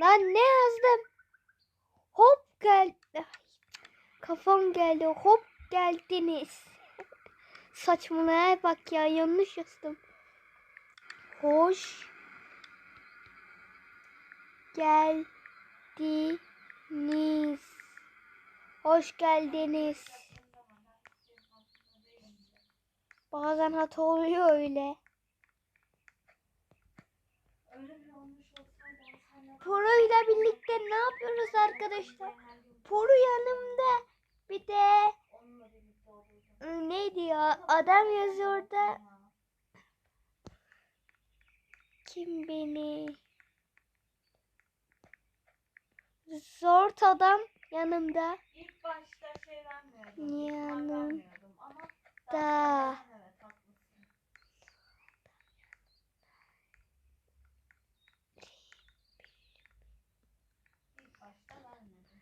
Lan ne yazdım? Hop geldi. Kafam geldi. Hop geldiniz. Saçmalaya bak ya yanlış yazdım. Hoş geldiniz. Hoş geldiniz. Bazen hata oluyor öyle. Birlikte ne yapıyoruz arkadaşlar? Poro yanımda. Bir de ıı, neydi ya? Adam yazıyor da kim beni? Zort adam yanımda. İlk başta şey vermiyordum. Yanım vermiyordum ama da. evet haklısın. İlk başta vermedim.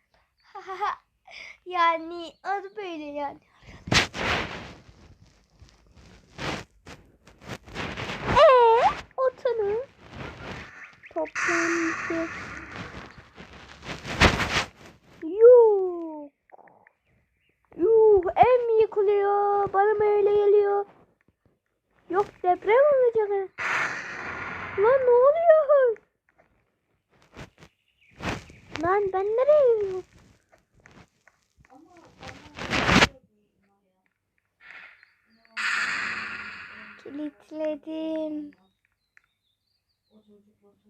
Yani adı böyle yani. Eee otunu toplandı. Yok. Yuh ev mi yıkılıyor? Bana mı öyle geliyor? Yok deprem olacak. ha. Lan ne oluyor? Lan ben nereye gidiyorum? Ama bana Kilitledim.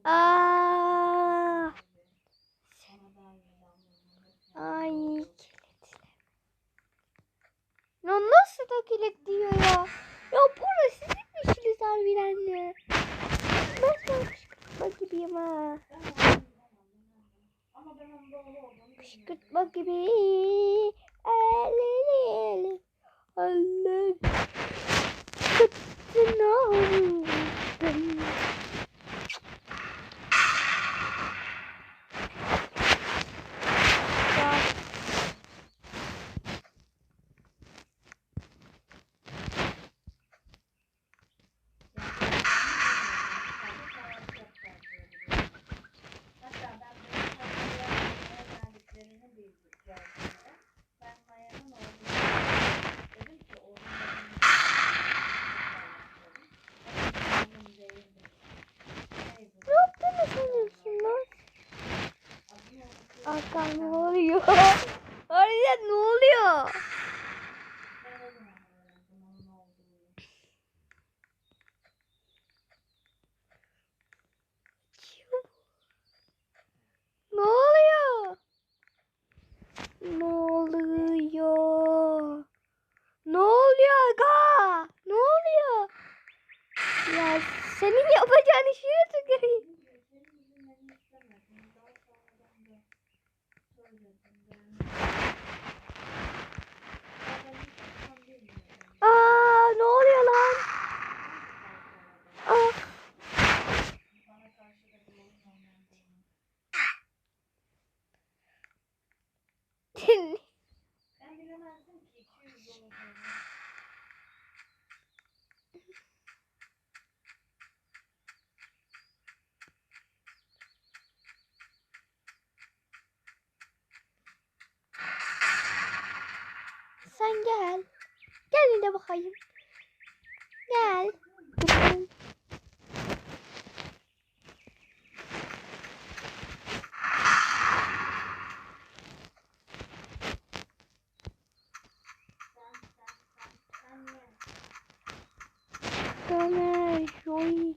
Aa, iyi ay kilitledim. Ya nasıl da kilitliyor ya? Ya burası sizin işiniz harbiden de. Nasıl kışkırtma gibiyim ha? Ben Kışkırtma gibi. Eli eli. Allah. Kıttın oldum. Ya Hatta ben bunun Maya'ya geldiklerini bildik geldiğinde. Ben Maya'nın oğlunu dedim ki oğlum benim oğlum değildi. Neydi? Ne yaptığını sanıyorsun lan? Adını unuttum. Hakan ne oluyor? Harbiden ne oluyor? Ne oluyor? Ne oluyor? Ne oluyor aga? Ne oluyor? Ya senin yapacağın işi tüküreyim. Senin yüzünden istemedim. Daha sonradan da söyledim. Ben Ben hiç tam bilmiyorum. Aa ne oluyor lan? Aa. Ben bilemezdim ki 200 olduğunu. sen gel. Bakayım. Gel. Sen sen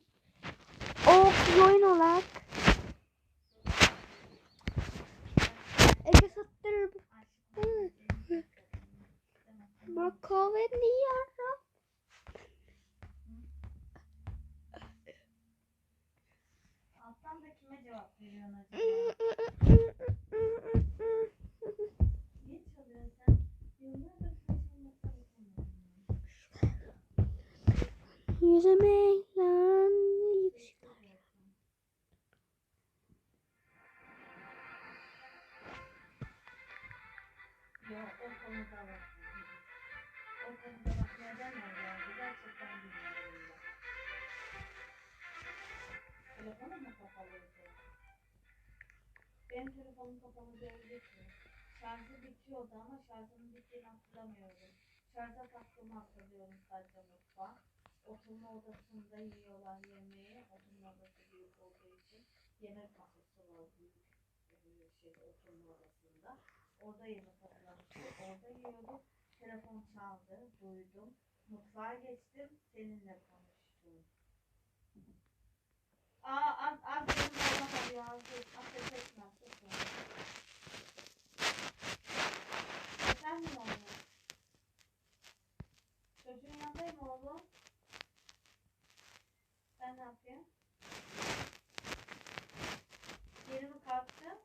Benim telefonum kapalı değildi ki. Şarjı bitiyordu ama şarjının bittiğini hatırlamıyorum. Şarja taktığımı hatırlıyorum sadece mutfağa. Oturma odasında yiyorlar yemeği. Oturma odası büyük olduğu için yemek masası var büyük şey oturma odasında. Orada yemek hazırlamıştı. Orada yiyorduk. Telefon çaldı. Duydum. Mutfağa geçtim. Seninle konuştum. Aa, az, az benim olamadı ya. Ateş etmez. Efendim oğlum? Çocuğun yanındayım oğlum. Sen ne yapıyorsun? Yeni mi kalktın?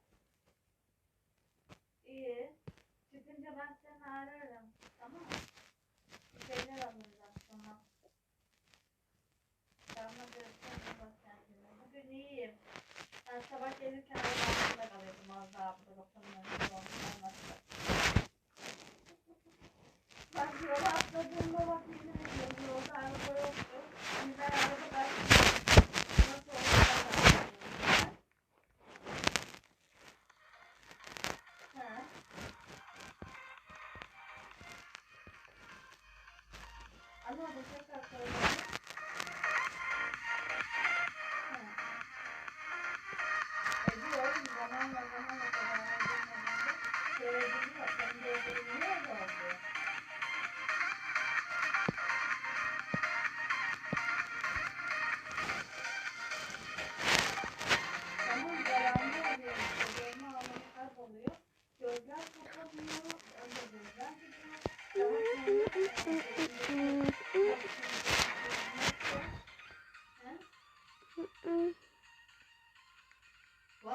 İyi. Çıkınca ben seni ararım. Tamam mı? Bir şeyler alacağım sana. Tamam görüşürüz. Bak kendine. Bugün iyiyim. Ben sabah gelirken araba altında kalıyordum. Az daha burada doktorun. Bak yola atladığımda bak ediyorum yolda araba yoktu. Birden araba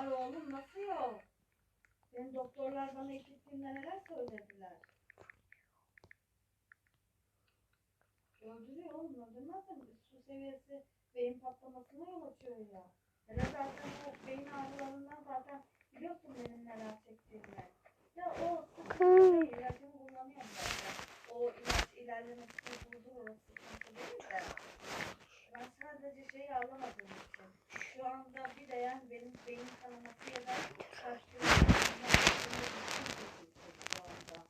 Var oğlum nasıl yok? Benim doktorlar bana ilk gittiğimde neler söylediler? Öldürüyor oğlum öldürmez su seviyesi beyin patlamasına yol açıyor ya. Hele zaten o beyin ağrılarından zaten biliyorsun benim neler çektiğimi. Ya o sıkıntı değil ilacını kullanıyorum zaten. O ilaç ilerlemesini durdurur o sıkıntı değil de. Ben sadece şeyi alamadığım için. Şu anda bir de yani benim beyin kanaması ya da şaşkınlık şu anda.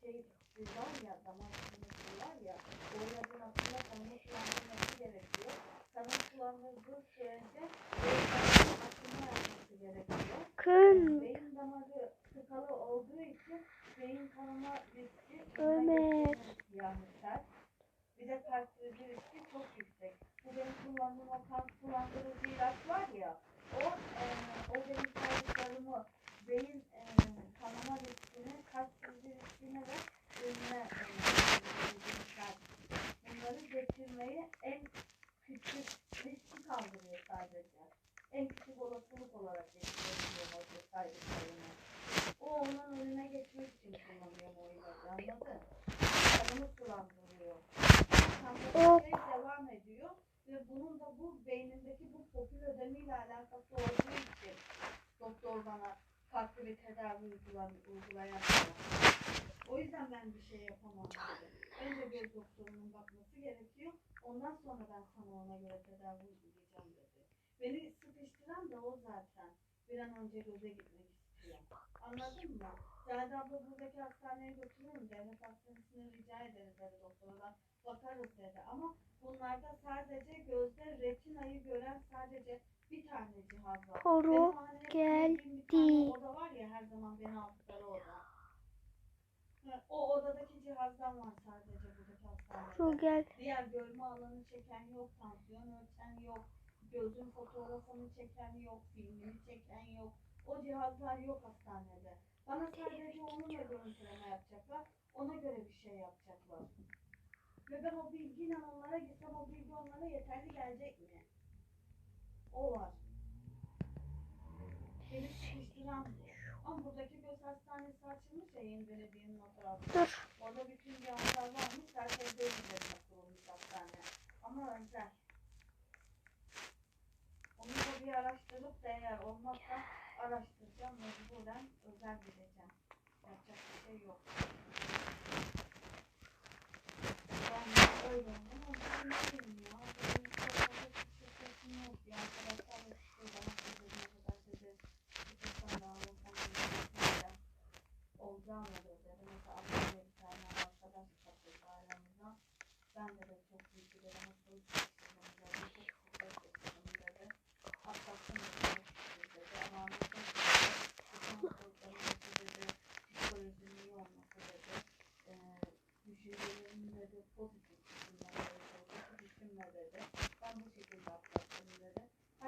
Şey bir var ya damar sıkıntısı var ya o ilacın aslında kanını sulandırması gerekiyor. Kanı sulandırdığı sürece beyin damarının akımı yapması gerekiyor. Kın. Beyin damarı tıkalı olduğu için beyin kanama riski Ömer. yani sert. Bir de krizi riski çok yüksek. Bu benim kullandığım o kan sulandırıcı ilaç var ya, o, e, o benim saydıklarımı beyin e, kanama riskini, kalp krizi riskini ve alakası olduğu için doktor bana farklı bir tedavi uygulan, uygulayan O yüzden ben bir şey yapamam dedi. Önce göz doktorunun bakması gerekiyor. Ondan sonra ben sana ona göre tedavi uygulayacağım dedi. Beni sıkıştıran da o zaten. Bir an önce göze gitmek istiyor. Anladın mı? Zahide abla buradaki hastaneye götürürüm. Devlet hastanesine rica ederiz dedi doktordan. Bakarız dedi. Ama bunlarda sadece gözde retinayı gören sadece tane geldi. oda var ya her zaman beni aldıkları oda. Ha, O odadaki cihazdan var sadece buradaki hastanede. Poru gel. Diğer görme alanı çeken yok, tansiyon ölçen yok, gözün fotoğrafını çeken yok, filmini çeken yok. O cihazlar yok hastanede. Bana sadece onunla görüntüleme yapacaklar. Ona göre bir şey yapacaklar. Ve ben o bilgiyle onlara gitsem o bilgi onlara yeterli gelecek mi? O var. Beni sıkıştıran bu. Ama buradaki göz hastanesi açılmış ya yeni belediyenin o tarafta. Dur. Orada bütün cihazlar varmış. Zaten değil üzerine kurulmuş hastane. Ama özel. Onu da bir araştırıp da eğer olmazsa araştıracağım. Mecburen özel gideceğim. Yapacak bir şey yok. Ben öyle oldum ama bileyim ya. Benim çok fazla bir şey yok ya.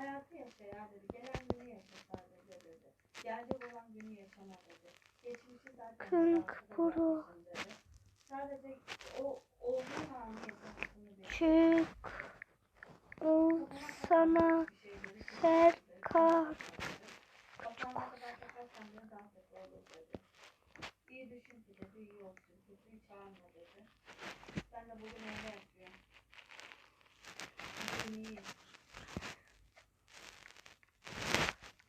Yaşa dedi. Gelen günü yaşa sadece dedi. Gelecek olan günü yaşama dedi. Geçmişi zaten bırakmışsın dedi. Sadece o olduğun anı yaşamasını bil. Çık. Ol sana Serkan. Kafana kadar bile olur dedi. İyi düşün ki dedi, iyi olsun. Kötüyü çağırma dedi. Ben de bugün öyle yapıyorum. Bugün iyi.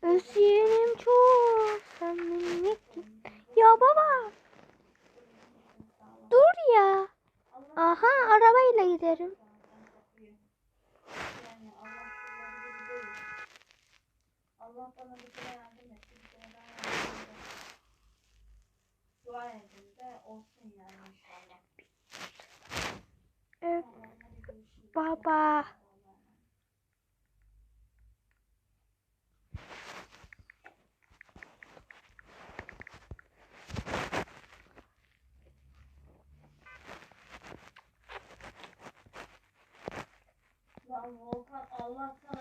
Özleyenim çok. Sen beni gittin. Ya baba dur ya. Aha arabayla giderim. Allah bana bir kere yardım etti. Dua edin de olsun yani inşallah. Baba. Аллах.